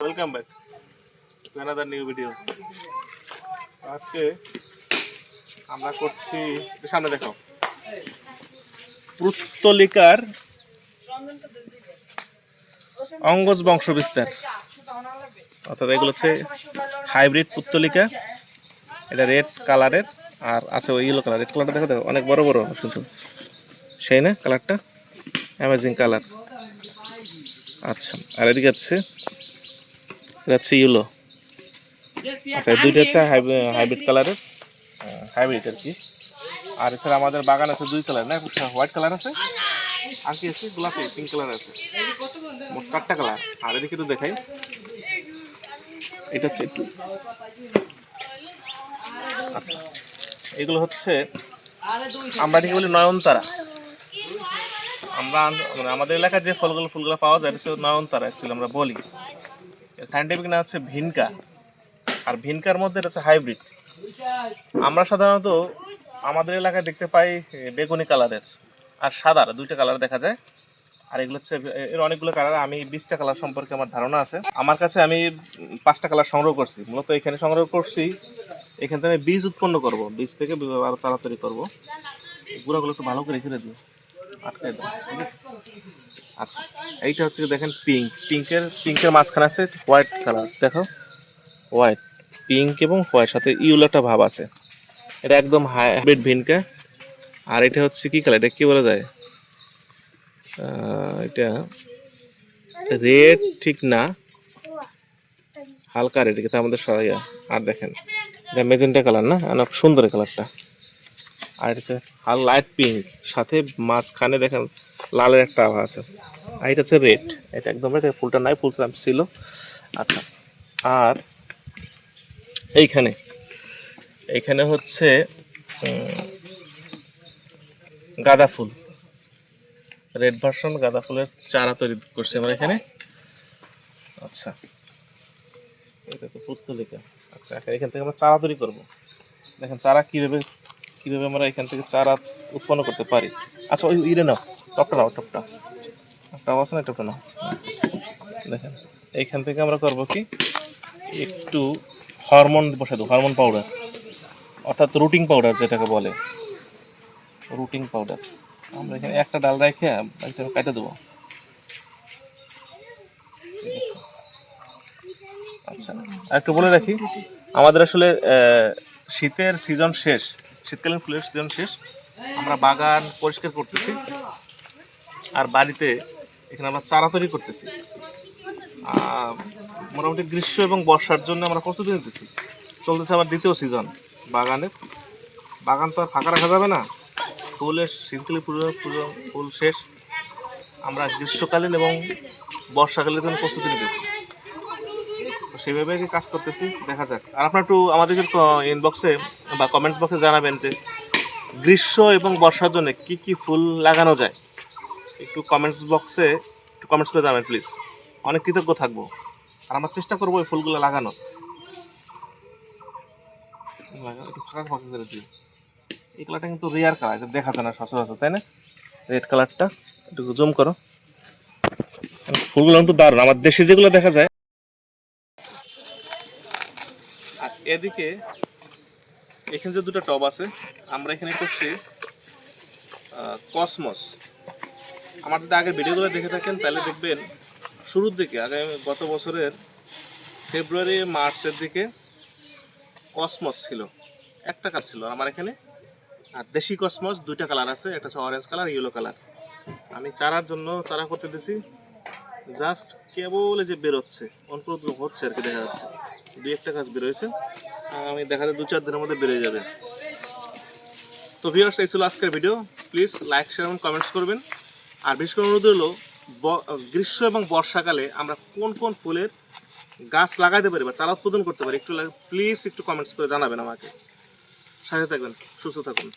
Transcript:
Welcome back to another new video আজকে আমরা করছি সামনে দেখো পুত্তলিকার অঙ্গজ বংশ বিস্তার অর্থাৎ এগুলো হচ্ছে হাইব্রিড পুত্তলিকা। এটা রেড কালারের আর আছে ওই ইয়েলো কালার রেড কালারটা দেখো দেখো, অনেক বড় বড় শুধু সেই না কালারটা অ্যামেজিং কালার আচ্ছা আর এদিকে হচ্ছে এটা হচ্ছে ইউলো আচ্ছা দুইটা হচ্ছে হাইব্রিড কালারের হাইব্রিড আর কি। আর এছাড়া আমাদের বাগান আছে দুই কালার না? হোয়াইট কালার আছে, আর কি আছে? গোলাপি পিঙ্ক কালার আছে। মোট চারটা কালার আর এদিকে একটু দেখাই। এটা হচ্ছে একটু আচ্ছা। এগুলো হচ্ছে আমরা এদিকে বলি নয়নতারা। আমরা মানে আমাদের এলাকার যে ফলগুলো ফুলগুলো পাওয়া যায় হচ্ছে নয়নতারা অ্যাকচুয়ালি আমরা বলি। সাইন্টিফিক নাম হচ্ছে ভিনকা। আর ভিনকার মধ্যে এটা হচ্ছে হাইব্রিড আমরা সাধারণত আমাদের এলাকায় দেখতে পাই বেগুনি কালারের। আর সাদার, দুইটা কালার দেখা যায়। আর এগুলো হচ্ছে এর অনেকগুলো কালার। আমি বিশটা কালার সম্পর্কে আমার ধারণা আছে। আমার কাছে আমি পাঁচটা কালার সংগ্রহ করছি। মূলত এখানে সংগ্রহ করছি, এখান থেকে আমি বীজ উৎপন্ন করব। বীজ থেকে বি- আরও চারা তৈরি করব। গুঁড়াগুলো একটু ভালো করে রেখে দেবো আটকে দাও। ঠিক আছে? আচ্ছা এইটা হচ্ছে দেখেন পিঙ্ক পিঙ্কের পিঙ্কের মাঝখানে আছে হোয়াইট কালার দেখো হোয়াইট পিঙ্ক এবং হোয়াইট সাথে ইউলো একটা ভাব আছে। এটা একদম হাইব্রিড ভিনকা আর এটা হচ্ছে কি কালার এটা কি বলা যায়? এটা রেড ঠিক না, হালকা রেড কিন্তু আমাদের সরাইয়া আর দেখেন। এটা মেজেন্টা কালার না অনেক সুন্দর কালারটা আর এটা হচ্ছে হাল লাইট পিঙ্ক সাথে মাঝখানে দেখেন লালের একটা আভা আছে। আর এটা হচ্ছে রেড এটা একদম রেড ফুলটা নাই, ফুল ছিল আচ্ছা আর এইখানে এইখানে হচ্ছে গাঁদা ফুল। রেড ভার্সন গাঁদা ফুলের চারা তৈরি করছি আমরা এখানে। আচ্ছা এটা তো পুত্তলিকা। আচ্ছা এখান থেকে আমরা চারা তৈরি করব। দেখেন চারা কীভাবে কীভাবে আমরা এখান থেকে চারা উৎপন্ন করতে পারি? আচ্ছা ওই ইরে নাও, টপটা নাও, টপটা। টপ আছে না, টপটা নাও। দেখেন এইখান থেকে আমরা করব কি? একটু হরমোন বসে দেবো, হরমোন পাউডার অর্থাৎ রুটিং পাউডার যেটাকে বলে। রুটিং পাউডার আমরা এখানে একটা ডাল রেখে এখানে কেটে দেবো। আচ্ছা একটু বলে রাখি, আমাদের আসলে শীতের সিজন শেষ। শীতকালীন ফুলের সিজন শেষ। আমরা বাগান পরিষ্কার করতেছি। আর বাড়িতে এখানে আমরা চারা তৈরি করতেছি। মোটামুটি গ্রীষ্ম এবং বর্ষার জন্য আমরা প্রস্তুতি নিতেছি। চলতেছে আবার দ্বিতীয় সিজন বাগানের বাগান তো আর ফাঁকা রাখা যাবে না। ফুলের শীতকালীন পুরো পুরো ফুল শেষ। আমরা গ্রীষ্মকালীন এবং বর্ষাকালের জন্য প্রস্তুতি নিতেছি। কি কাজ করতেছি, দেখা যাক। আর আপনার একটু আমাদের ইনবক্সে বা কমেন্টস বক্সে জানাবেন যে, গ্রীষ্ম এবং বর্ষার জন্য কি কি ফুল লাগানো যায়? একটু কমেন্টস বক্সে একটু কমেন্টস করে জানাবেন প্লিজ অনেক কৃতজ্ঞ থাকব। আর আমরা চেষ্টা করব এই ফুলগুলো লাগানো এই কালারটা কিন্তু রেয়ার কালার এটা দেখা যায় না সচরাচর, তাই না? রেড কালারটা একটু জুম করো। ফুলগুলো একটু দারুণ। আমার দেশে যেগুলো দেখা যায় আর এদিকে এখানে যে দুটো টব আছে, আমরা এখানে করছি কসমস। আমার যদি আগের ভিডিওগুলো দেখে থাকেন, তাহলে দেখবেন শুরুর দিকে, আগে গত বছরের ফেব্রুয়ারি, মার্চের দিকে কসমস ছিল। একটা কালার ছিল আমার এখানে, আর দেশি কসমস, দুইটা কালার আছে, একটা হচ্ছে অরেঞ্জ কালার ইয়েলো কালার। আমি চারার জন্য চারা করতে দিছি, জাস্ট কেবল যে বেরোচ্ছে অনুপ্রদ হচ্ছে আর কি দেখা যাচ্ছে। দুই একটা গাছ বেরোয়েছে আমি দেখা যায় দু চার দিনের মধ্যে বেরিয়ে যাবে। তো ভিউয়ার্স এই ছিল আজকের ভিডিও প্লিজ লাইক শেয়ার এবং কমেন্টস করবেন। আর বিশেষ করে অনুরোধ হলো গ্রীষ্ম এবং বর্ষাকালে আমরা কোন কোন ফুলের গাছ লাগাইতে পারি বা চারা উৎপাদন করতে পারি, একটু প্লিজ একটু কমেন্টস করে জানাবেন আমাকে। সাথে থাকবেন, সুস্থ থাকুন।